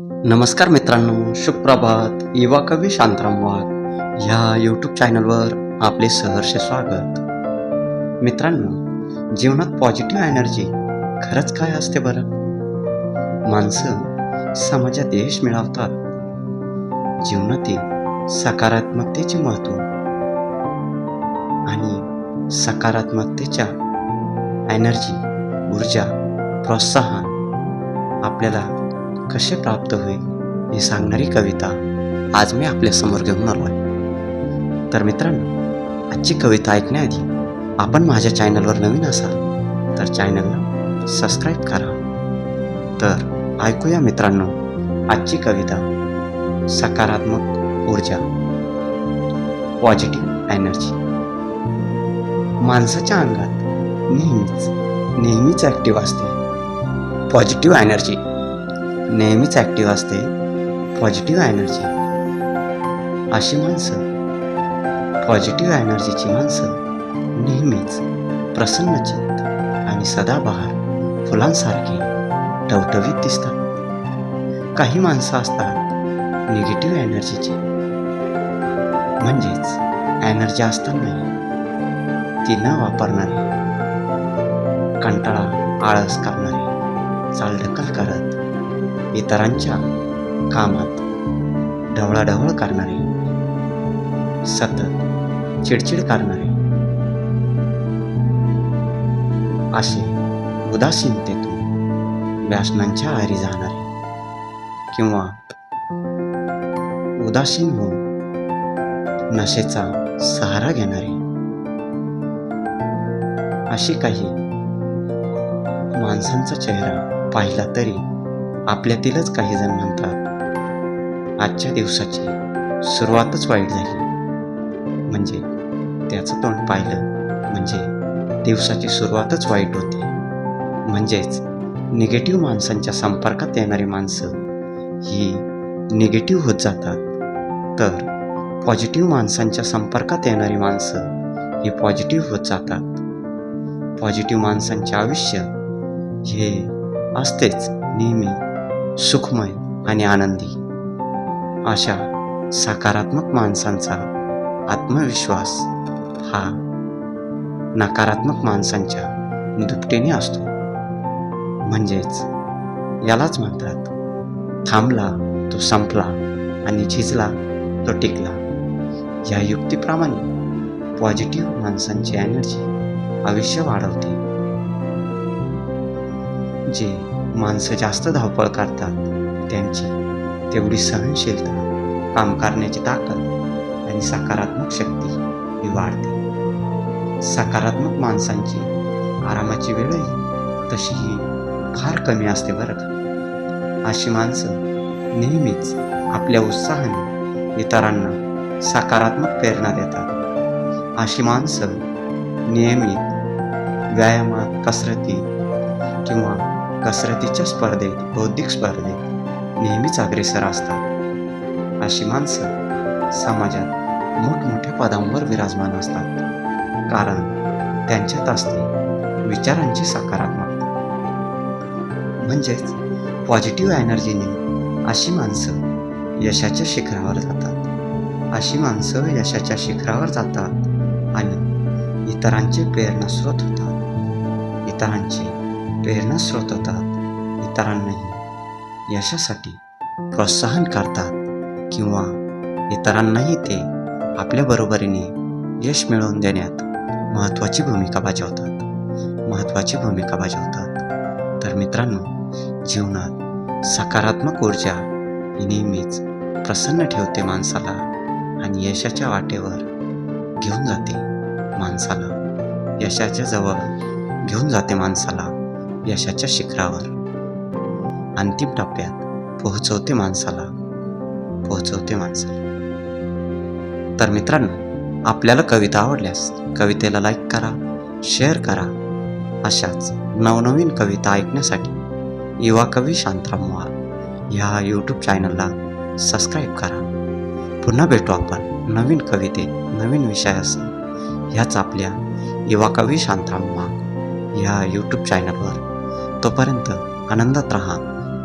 नमस्कार मित्रांनो सुप्रभात. युवा कवी शांतराम वाघ ह्या यूट्यूब चॅनलवर आपले सहर्ष स्वागत. मित्रांनो जीवनात पॉझिटिव्ह एनर्जी खरंच काय असते बरं? माणसं समाजात यश मिळवतात. जीवनातील सकारात्मकतेचे महत्त्व आणि सकारात्मकतेच्या एनर्जी ऊर्जा प्रोत्साहन आपल्याला कसे प्राप्त होईल हे सांगणारी कविता आज मी आपल्यासमोर घेऊन आलो आहे. तर मित्रांनो आजची कविता ऐकण्याआधी आपण माझ्या चॅनलवर नवीन असाल तर चॅनलला सबस्क्राईब करा. तर ऐकूया मित्रांनो आजची कविता सकारात्मक ऊर्जा पॉझिटिव्ह एनर्जी. माणसाच्या अंगात नेहमीच नेहमीच ॲक्टिव्ह असते. पॉझिटिव्ह एनर्जी नेहमीच ॲक्टिव्ह असते. पॉझिटिव्ह एनर्जी अशी माणसं. पॉझिटिव्ह एनर्जीची माणसं नेहमीच प्रसन्नचित्त आणि सदाबहार फुलांसारखी टवटवीत दिसतात. काही माणसं असतात निगेटिव्ह एनर्जीची म्हणजेच एनर्जी असतानाही ती न वापरणारी. कंटाळा आळस करणारी चालढकल करत इतरांच्या कामात ढवळाढवळ करणारे सतत चिडचिड करणारे असे उदासीनतेतून व्यासनांच्या आहारी जाणारे किंवा उदासीन होऊन नशेचा सहारा घेणारे अशी काही माणसांचा चेहरा पाहिला तरी आपल्यातीलच काही जण म्हणतात आजच्या दिवसाची सुरुवातच वाईट झाली. म्हणजे त्याचं तोंड पाहिलं म्हणजे दिवसाची सुरुवातच वाईट होते. म्हणजेच निगेटिव्ह माणसांच्या संपर्कात येणारी माणसं ही निगेटिव्ह होत जातात. तर पॉझिटिव्ह माणसांच्या संपर्कात येणारी माणसं ही पॉझिटिव्ह होत जातात. पॉझिटिव्ह माणसांचे आयुष्य हे असतेच नेहमी सुखमय आणि आनंदी. अशा सकारात्मक माणसांचा आत्मविश्वास हा नकारात्मक माणसांच्या दुपटीने असतो. म्हणजेच यालाच म्हणतात थांबला तो संपला आणि झिजला तो टिकला. या युक्तीप्रमाणे पॉझिटिव्ह माणसांची एनर्जी आयुष्य वाढवते. जे माणसं जास्त धावपळ करतात त्यांची तेवढी सहनशीलता काम करण्याची ताकद आणि सकारात्मक शक्ती ही वाढते. सकारात्मक माणसांची आरामाची वेळही तशीही फार कमी असते बरं का. अशी माणसं नेहमीच आपल्या उत्साहाने इतरांना सकारात्मक प्रेरणा देतात. अशी माणसं नियमित व्यायामात कसरती किंवा कसरतीच्या स्पर्धेत बौद्धिक स्पर्धेत नेहमीच अग्रेसर असतात. अशी माणसं समाजात मोठमोठ्या पदांवर विराजमान असतात. कारण त्यांच्यात असते विचारांची सकारात्मकता. म्हणजेच पॉझिटिव्ह एनर्जीने अशी माणसं यशाच्या शिखरावर जातात. अशी माणसं यशाच्या शिखरावर जातात आणि इतरांचे प्रेरणास्रोत होतात. इतरांची प्रेरणास्रोत होतात इतरांनाही यशासाठी प्रोत्साहन करतात किंवा इतरांनाही ते आपल्या बरोबरीने यश मिळवून देण्यात महत्त्वाची भूमिका बजावतात. महत्त्वाची भूमिका बजावतात. तर मित्रांनो जीवनात सकारात्मक ऊर्जा ही नेहमीच प्रसन्न ठेवते माणसाला आणि यशाच्या वाटेवर घेऊन जाते माणसाला. यशाच्या जवळ घेऊन जाते माणसाला. यशाच्या शिखरावर. अंतिम टप्प्यात पोहोचवते माणसाला पोहोचवते माणसाला. तर मित्रांनो आपल्याला कविता आवडल्यास कवितेला लाईक करा शेअर करा. अशाच नवनवीन कविता ऐकण्यासाठी युवा कवी शांतराम वाघ ह्या यूट्यूब चॅनलला सबस्क्राईब करा. पुन्हा भेटू आपण नवीन कविते नवीन विषयासह. ह्याच आपल्या युवा कवी शांतराम वाघ ह्या यूट्यूब चॅनलवर तोपर्यंत आनंदात राहा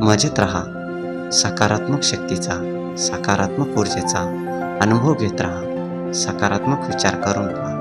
मजेत राहा. सकारात्मक शक्तीचा सकारात्मक ऊर्जेचा अनुभव घेत राहा. सकारात्मक विचार करून पहा.